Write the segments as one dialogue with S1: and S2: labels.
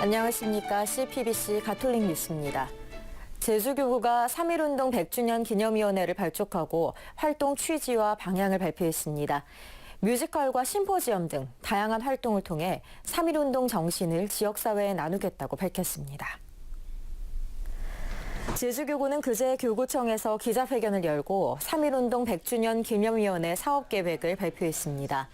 S1: 안녕하십니까. CPBC 가톨릭 뉴스입니다. 제주교구가 3.1운동 100주년 기념위원회를 발족하고 활동 취지와 방향을 발표했습니다. 뮤지컬과 심포지엄 등 다양한 활동을 통해 3.1운동 정신을 지역사회에 나누겠다고 밝혔습니다. 제주교구는 그제 교구청에서 기자회견을 열고 3.1운동 100주년 기념위원회 사업계획을 발표했습니다.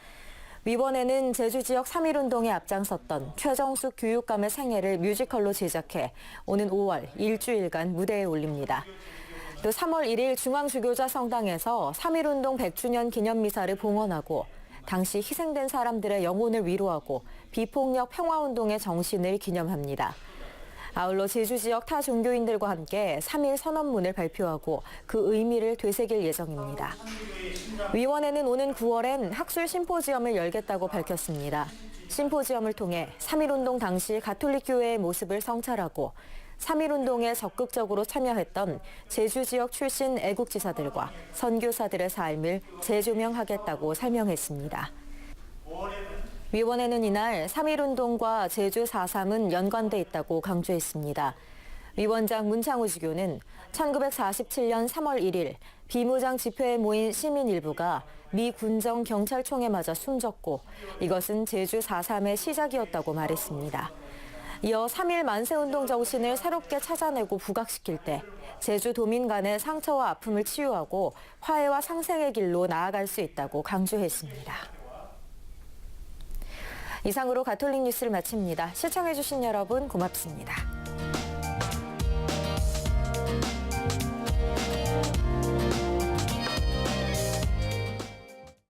S1: 위원회는 제주 지역 3.1운동에 앞장섰던 최정숙 교육감의 생애를 뮤지컬로 제작해 오는 5월 일주일간 무대에 올립니다. 또 3월 1일 중앙주교자 성당에서 3.1운동 100주년 기념미사를 봉헌하고 당시 희생된 사람들의 영혼을 위로하고 비폭력 평화운동의 정신을 기념합니다. 아울러 제주 지역 타 종교인들과 함께 3일 선언문을 발표하고 그 의미를 되새길 예정입니다. 위원회는 오는 9월엔 학술 심포지엄을 열겠다고 밝혔습니다. 심포지엄을 통해 3.1운동 당시 가톨릭 교회의 모습을 성찰하고 3.1운동에 적극적으로 참여했던 제주 지역 출신 애국지사들과 선교사들의 삶을 재조명하겠다고 설명했습니다. 위원회는 이날 3.1운동과 제주 4.3은 연관돼 있다고 강조했습니다. 위원장 문창우 지교는 1947년 3월 1일 비무장 집회에 모인 시민 일부가 미 군정 경찰총에 맞아 숨졌고 이것은 제주 4.3의 시작이었다고 말했습니다. 이어 3.1 만세운동 정신을 새롭게 찾아내고 부각시킬 때 제주 도민 간의 상처와 아픔을 치유하고 화해와 상생의 길로 나아갈 수 있다고 강조했습니다. 이상으로 가톨릭 뉴스를 마칩니다. 시청해주신 여러분 고맙습니다.